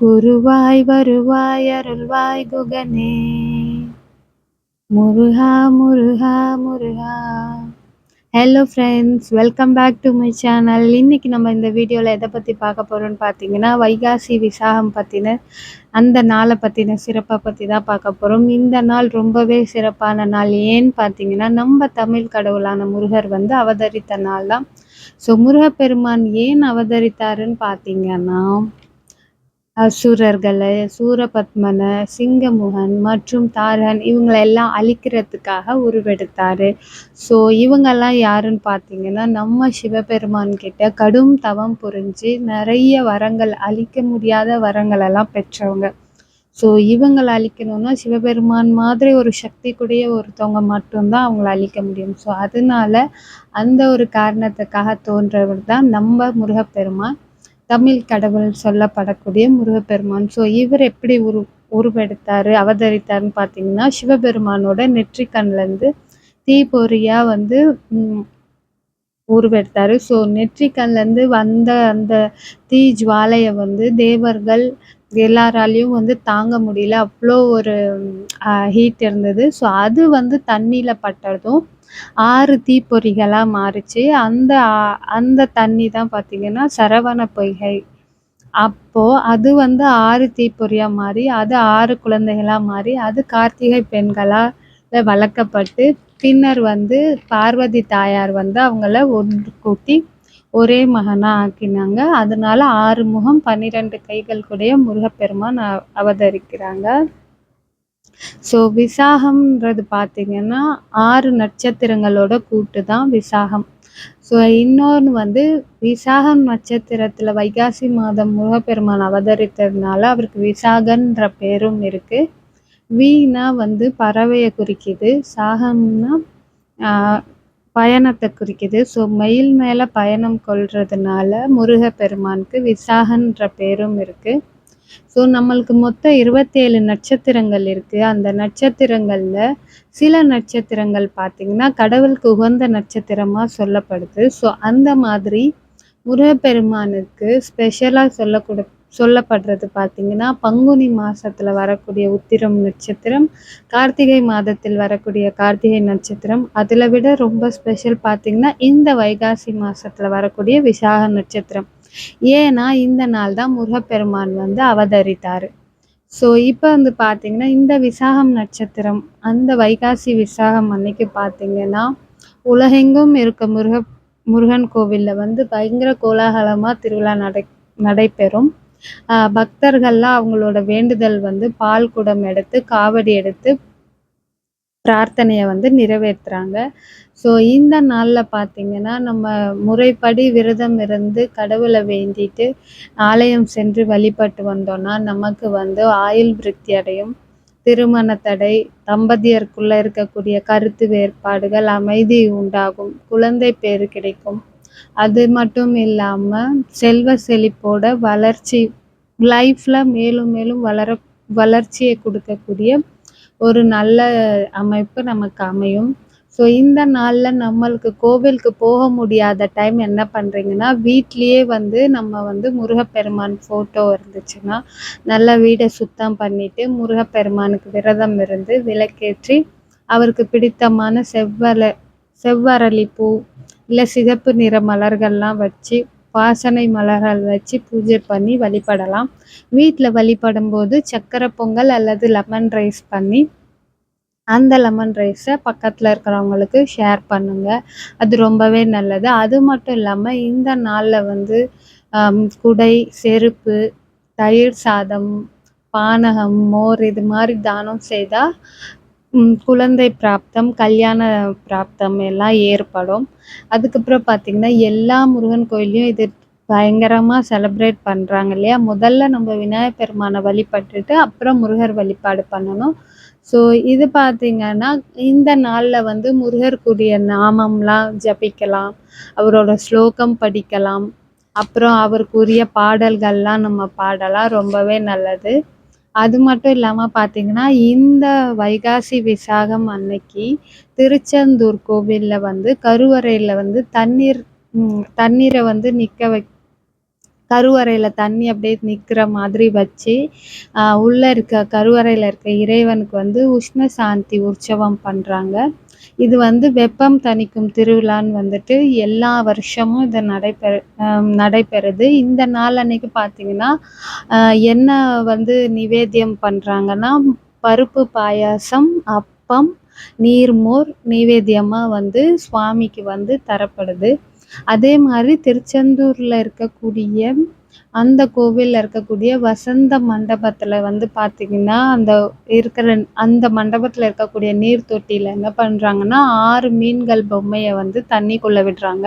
குருவாய் வருவாய் அருள்வாய் குகனே. Muruga Muruga Muruga. Hello friends welcome back to my channel இன்றைக்கி நம்ம இந்த வீடியோவில் எதை பற்றி பார்க்க போகிறோம்னு பார்த்தீங்கன்னா வைகாசி விசாகம் பற்றின அந்த நாளை பற்றின சிறப்பை பற்றி தான் பார்க்க போகிறோம் இந்த நாள் ரொம்பவே சிறப்பான நாள். ஏன்னு பார்த்தீங்கன்னா நம்ம தமிழ் கடவுளான முருகர் வந்து அவதரித்த நாள் தான். ஸோ முருகப்பெருமான் ஏன் அவதரித்தாருன்னு பார்த்தீங்கன்னா அசுரர்களை சூரபத்மனை சிங்கமுகன் மற்றும் தாரகன் இவங்களை எல்லாம் அழிக்கிறதுக்காக உருவெடுத்தார். ஸோ இவங்கெல்லாம் யாருன்னு பார்த்தீங்கன்னா நம்ம சிவபெருமான் கிட்ட கடும் தவம் புரிஞ்சு நிறைய வரங்கள் அழிக்க முடியாத வரங்களெல்லாம் பெற்றவங்க. ஸோ இவங்களை அழிக்கணும்னா சிவபெருமான் மாதிரி ஒரு சக்தி கூடிய ஒருத்தவங்க மட்டும்தான் அவங்கள அழிக்க முடியும். ஸோ அதனால அந்த ஒரு காரணத்துக்காக தோன்றவர் தான் நம்ம முருகப்பெருமான். தமிழ் கடவுள் சொல்லப்படக்கூடிய முருகப்பெருமான். ஸோ இவர் எப்படி உரு உருவெடுத்தார் அவதரித்தார்னு பார்த்தீங்கன்னா சிவபெருமானோட நெற்றிக்கண்லேருந்து தீபொறியாக வந்து உருவெடுத்தார். ஸோ நெற்றிக்கண்லேருந்து வந்த அந்த தீ ஜுவாலையை வந்து தேவர்கள் எல்லாராலையும் வந்து தாங்க முடியல. அவ்வளோ ஒரு ஹீட் இருந்தது. ஸோ அது வந்து தண்ணியில் பட்டதும் ஆறு தீப்பொறிகளாக மாறிச்சு. அந்த அந்த தண்ணி தான் பார்த்திங்கன்னா சரவண பொய்கை. அப்போது அது வந்து ஆறு தீப்பொறியாக மாறி அது ஆறு குழந்தைகளாக மாறி அது கார்த்திகை பெண்களால் வளர்க்கப்பட்டு பின்னர் வந்து பார்வதி தாயார் வந்து அவங்கள ஒன்று கூட்டி ஒரே மகனாக ஆக்கினாங்க. அதனால ஆறு முகம் பன்னிரெண்டு கைகள் கூடிய முருகப்பெருமான் அவதரிக்கிறாங்க. ஸோ விசாகம்ன்றது பார்த்திங்கன்னா ஆறு நட்சத்திரங்களோட கூட்டு தான் விசாகம். ஸோ இன்னொன்று வந்து விசாகம் நட்சத்திரத்தில் வைகாசி மாதம் முருகப்பெருமான் அவதரித்ததுனால அவருக்கு விசாகன்ற பேரும் இருக்குது வீணா வந்து பறவையை குறிக்குது. சாகம்னா பயணத்தை குறிக்குது. ஸோ மயில் மேலே பயணம் கொள்றதுனால முருகப்பெருமானுக்கு விசாகன்ற பேரும் இருக்குது ஸோ நம்மளுக்கு மொத்தம் இருபத்தேழு நட்சத்திரங்கள் இருக்குது அந்த நட்சத்திரங்களில் சில நட்சத்திரங்கள் பார்த்திங்கன்னா கடவுளுக்கு உகந்த நட்சத்திரமாக சொல்லப்படுது. ஸோ அந்த மாதிரி முருகப்பெருமானுக்கு ஸ்பெஷலாக சொல்லக்கூட சொல்லப்படுறது பார்த்திங்கன்னா பங்குனி மாதத்தில் வரக்கூடிய உத்திரம் நட்சத்திரம் கார்த்திகை மாதத்தில் வரக்கூடிய கார்த்திகை நட்சத்திரம். அதில் விட ரொம்ப ஸ்பெஷல் பார்த்திங்கன்னா இந்த வைகாசி மாதத்தில் வரக்கூடிய விசாக நட்சத்திரம். ஏன்னா இந்த நாள் தான் முருகப்பெருமான் வந்து அவதரித்தார். ஸோ இப்போ வந்து பார்த்திங்கன்னா இந்த விசாகம் நட்சத்திரம் அந்த வைகாசி விசாகம் அன்னைக்கு பார்த்திங்கன்னா உலகெங்கும் இருக்க முருக முருகன் கோவிலில் வந்து பயங்கர கோலாகலமாக திருவிழா நடை நடைபெறும். பக்தர்கள்லாம் அவங்களோட வேண்டுதல் வந்து பால் குடம் எடுத்து காவடி எடுத்து பிரார்த்தனையை வந்து நிறைவேற்றுறாங்க. ஸோ இந்த நாளில் பார்த்திங்கன்னா நம்ம முறைப்படி விரதம் இருந்து கடவுளை வேண்டிட்டு ஆலயம் சென்று வழிபட்டு வந்தோம்னா நமக்கு வந்து ஆயுள் விருத்தி அடையும். திருமண தடை தம்பதியருக்குள்ளே இருக்கக்கூடிய கருத்து வேறுபாடுகள் அமைதி உண்டாகும். குழந்தை பேர் கிடைக்கும். அது மட்டும் இல்லாமல் செல்வ செழிப்போட வளர்ச்சி லைஃப்பில் மேலும் மேலும் வளர வளர்ச்சியை கொடுக்கக்கூடிய ஒரு நல்ல அமைப்பு நமக்கு அமையும். ஸோ இந்த நாளில் நம்மளுக்கு கோவிலுக்கு போக முடியாத டைம் என்ன பண்ணுறீங்கன்னா வீட்லேயே வந்து நம்ம வந்து முருகப்பெருமான் ஃபோட்டோ இருந்துச்சுன்னா நல்லா வீடை சுத்தம் பண்ணிவிட்டு முருகப்பெருமானுக்கு விரதம் இருந்து விளக்கேற்றி அவருக்கு பிடித்தமான செவ்வலை செவ்வரளி பூ இல்லை சிகப்பு நிற மலர்கள்லாம் வச்சு வாசனை மலர்கள் வச்சு பூஜை பண்ணி வழிபடலாம். வீட்டில் வழிபடும் போது சக்கரை பொங்கல் அல்லது லெமன் ரைஸ் பண்ணி அந்த லெமன் ரைஸை பக்கத்தில் இருக்கிறவங்களுக்கு ஷேர் பண்ணுங்கள் அது ரொம்பவே நல்லது. அது மட்டும் இல்லாமல் இந்த நாளில் வந்து குடை செருப்பு தயிர் சாதம் பானகம் மோர் இது மாதிரி தானம் செய்தால் குழந்தை பிராப்தம் கல்யாண பிராப்தம் எல்லாம் ஏற்படும். அதுக்கப்புறம் பார்த்திங்கன்னா எல்லா முருகன் கோயில்லையும் இது பயங்கரமாக செலப்ரேட் பண்ணுறாங்க இல்லையா? முதல்ல நம்ம விநாயகர் பெருமானை வழிபட்டுட்டு அப்புறம் முருகர் வழிபாடு பண்ணணும். ஸோ இது பார்த்திங்கன்னா இந்த நாளில் வந்து முருகருக்குரிய நாமம்லாம் ஜபிக்கலாம் அவரோட ஸ்லோகம் படிக்கலாம் அப்புறம் அவருக்குரிய பாடல்கள்லாம் நம்ம பாடலாம். ரொம்பவே நல்லது. அது மட்டும் இல்லாமல் பார்த்தீங்கன்னா இந்த வைகாசி விசாகம் அன்னைக்கு திருச்செந்தூர் கோவிலில் வந்து கருவறையில் வந்து தண்ணீர் தண்ணீரை வந்து நிற்க வை கருவறையில் தண்ணி அப்படியே நிற்கிற மாதிரி வச்சு உள்ளே இருக்க கருவறையில் இருக்க இறைவனுக்கு வந்து உஷ்ண சாந்தி உற்சவம் பண்ணுறாங்க இது வந்து வெப்பம் தணிக்கும் திருவிழான்னு வந்துட்டு எல்லா வருஷமும் இது நடைபெற நடைபெறுது. இந்த நாள் அன்னைக்கு பார்த்தீங்கன்னா என்ன வந்து நிவேத்தியம் பண்ணுறாங்கன்னா பருப்பு பாயாசம் அப்பம் நீர்மோர் நெய்வேத்தியமாக வந்து சுவாமிக்கு வந்து தரப்படுது. அதே மாதிரி திருச்செந்தூரில் இருக்கக்கூடிய அந்த கோவிலில் இருக்கக்கூடிய வசந்த மண்டபத்தில் வந்து பார்த்திங்கன்னா அந்த இருக்கிற அந்த மண்டபத்தில் இருக்கக்கூடிய நீர் தொட்டியில் என்ன பண்ணுறாங்கன்னா ஆறு மீன்கள் பொம்மையை வந்து தண்ணிக்குள்ளே விடுறாங்க.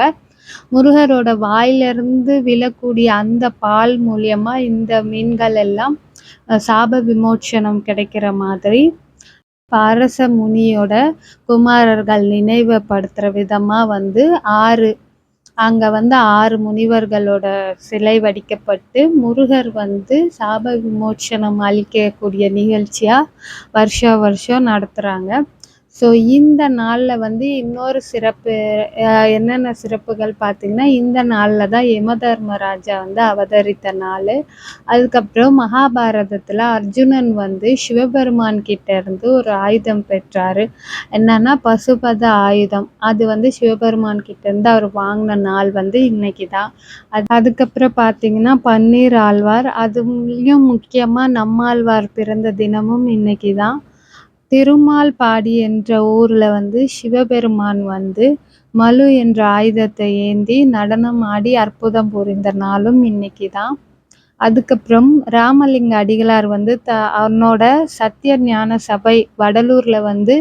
முருகரோட வாயிலிருந்து விழக்கூடிய அந்த பால் மூலியமாக இந்த மீன்கள் எல்லாம் சாப விமோச்சனம் கிடைக்கிற மாதிரி பாரச முனியோட குமாரர்கள் நினைவுபடுத்துகிற விதமாக வந்து ஆறு அங்கே வந்து ஆறு முனிவர்களோட சிலை வடிக்கப்பட்டு முருகர் வந்து சாப விமோச்சனம் அளிக்கக்கூடிய நிகழ்ச்சியாக வருஷா வருஷம் நடத்துகிறாங்க ஸோ இந்த நாளில் வந்து இன்னொரு சிறப்பு என்னென்ன சிறப்புகள் பார்த்திங்கன்னா இந்த நாளில் தான் யமதர்மராஜா வந்து அவதரித்த நாள். அதுக்கப்புறம் மகாபாரதத்தில் அர்ஜுனன் வந்து சிவபெருமான் கிட்ட இருந்து ஒரு ஆயுதம் பெற்றார். என்னன்னா பசுபத ஆயுதம். அது வந்து சிவபெருமான் கிட்ட இருந்து அவர் வாங்கின நாள் வந்து இன்னைக்கு தான். அது அதுக்கப்புறம் பார்த்திங்கன்னா பன்னீர் ஆழ்வார். அதுலேயும் முக்கியமாக நம்மாழ்வார் பிறந்த தினமும் இன்னைக்கு தான். திருமால்பாடி என்ற ஊரில் வந்து சிவபெருமான் வந்து மலு என்ற ஆயுதத்தை ஏந்தி நடனம் ஆடி அற்புதம் புரிந்த நாளும் இன்னைக்கு தான் அதுக்கப்புறம் ராமலிங்க அடிகளார் வந்து த அவனோட சத்திய ஞான சபை வடலூரில் வந்து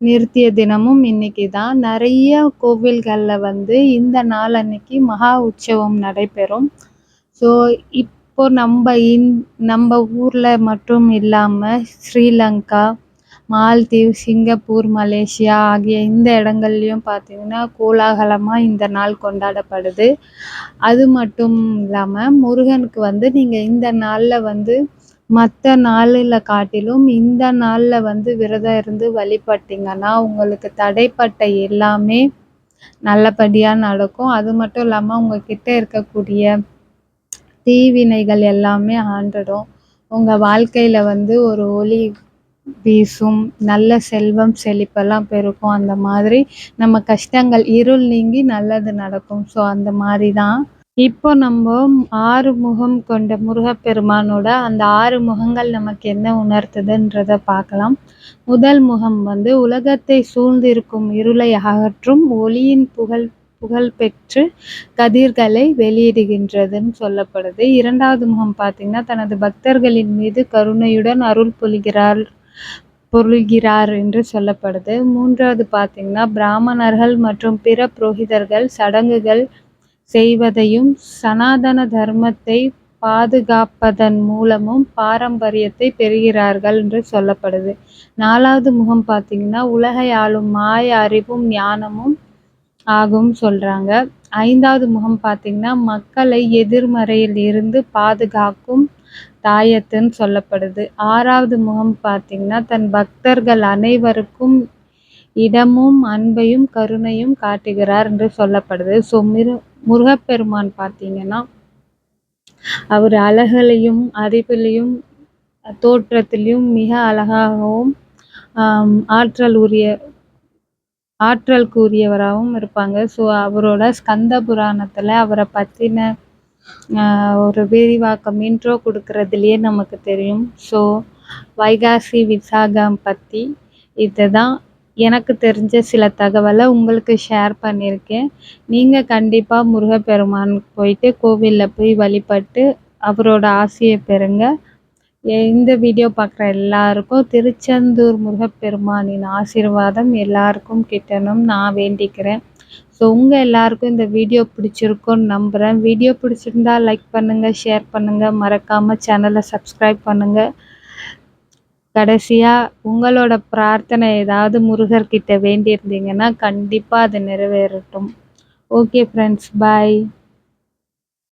நிறுத்திய தினமும் இன்னைக்கு தான் நிறைய கோவில்களில் வந்து இந்த நாள் அன்னைக்கு மகா உற்சவம் நடைபெறும். ஸோ இப்போ நம்ம இன் நம்ம ஊரில் மட்டும் இல்லாமல் ஸ்ரீலங்கா மால்தீவ் சிங்கப்பூர் மலேசியா ஆகிய இந்த இடங்கள்லையும் பார்த்திங்கன்னா கோலாகலமாக இந்த நாள் கொண்டாடப்படுது. அது மட்டும் இல்லாமல் முருகனுக்கு வந்து நீங்கள் இந்த நாளில் வந்து மற்ற நாளில் காட்டிலும் இந்த நாளில் வந்து விரதம் இருந்து வழிபட்டிங்கன்னா உங்களுக்கு தடைப்பட்ட எல்லாமே நல்லபடியாக நடக்கும். அது மட்டும் இல்லாமல் உங்கக்கிட்ட இருக்கக்கூடிய தீவினைகள் எல்லாமே ஆண்டுடும். உங்கள் வாழ்க்கையில் வந்து ஒரு ஒளி வீசும் நல்ல செல்வம் செழிப்பெல்லாம் பெருக்கும். அந்த மாதிரி நம்ம கஷ்டங்கள் இருள் நீங்கி நல்லது நடக்கும். ஸோ அந்த மாதிரி தான் இப்போ நம்ம ஆறு முகம் கொண்ட முருகப்பெருமானோட அந்த ஆறு முகங்கள் நமக்கு என்ன உணர்த்துதுன்றத பார்க்கலாம். முதல் முகம் வந்து உலகத்தை சூழ்ந்திருக்கும் இருளை அகற்றும் ஒளியின் புகழ் புகழ் பெற்று கதிர்களை வெளியிடுகின்றதுன்னு சொல்லப்படுது. இரண்டாவது முகம் பார்த்திங்கன்னா தனது பக்தர்களின் மீது கருணையுடன் அருள் பொழிகிறார் பொருள்கிறார் என்று சொல்லப்படுது. மூன்றாவது பார்த்திங்கன்னா பிராமணர்கள் மற்றும் பிற புரோகிதர்கள் சடங்குகள் செய்வதையும் சனாதன தர்மத்தை பாதுகாப்பதன் மூலமும் பாரம்பரியத்தை பெறுகிறார்கள் என்று சொல்லப்படுது. நாலாவது முகம் பார்த்திங்கன்னா உலகை ஆளும் மாய அறிவும் ஞானமும் ஆகும் சொல்கிறாங்க ஐந்தாவது முகம் பார்த்திங்கன்னா மக்களை எதிர்மறையில் இருந்து பாதுகாக்கும் தாயத்துன்னு சொல்லப்படுது. ஆறாவது முகம் பார்த்திங்கன்னா தன் பக்தர்கள் அனைவருக்கும் இடமும் அன்பையும் கருணையும் காட்டுகிறார் என்று சொல்லப்படுது. ஸோ மிரு முருகப்பெருமான் பார்த்தீங்கன்னா அவர் அழகுலையும் அறிவிலையும் தோற்றத்திலையும் மிக அழகாகவும் ஆற்றல் உரிய ஆற்றல் கூறியவராகவும் இருப்பாங்க. ஸோ அவரோட ஸ்கந்த புராணத்தில் அவரை பற்றின ஒரு விரிவாக்கம் இன்ட்ரோ கொடுக்குறதுலையே நமக்கு தெரியும். ஸோ வைகாசி விசாகம் பற்றி இதுதான். எனக்கு தெரிஞ்ச சில தகவலை உங்களுக்கு ஷேர் பண்ணியிருக்கேன். நீங்கள் கண்டிப்பாக முருகப்பெருமானுக்கு போயிட்டு கோவிலில் போய் வழிபட்டு அவரோட ஆசையை பெறுங்க. இந்த வீடியோ பார்க்குற எல்லாருக்கும் திருச்செந்தூர் முருகப்பெருமானின் ஆசீர்வாதம் எல்லாருக்கும் கிட்டணும் நான் வேண்டிக்கிறேன். ஸோ உங்கள் எல்லாருக்கும் இந்த வீடியோ பிடிச்சிருக்கும்னு நம்புகிறேன் வீடியோ பிடிச்சிருந்தா லைக் பண்ணுங்கள் ஷேர் பண்ணுங்கள் மறக்காமல் சேனலை சப்ஸ்கிரைப் பண்ணுங்கள் கடைசியாக உங்களோட பிரார்த்தனை ஏதாவது முருகர்கிட்ட வேண்டியிருந்தீங்கன்னா கண்டிப்பாக அது நிறைவேறட்டும். Okay friends bye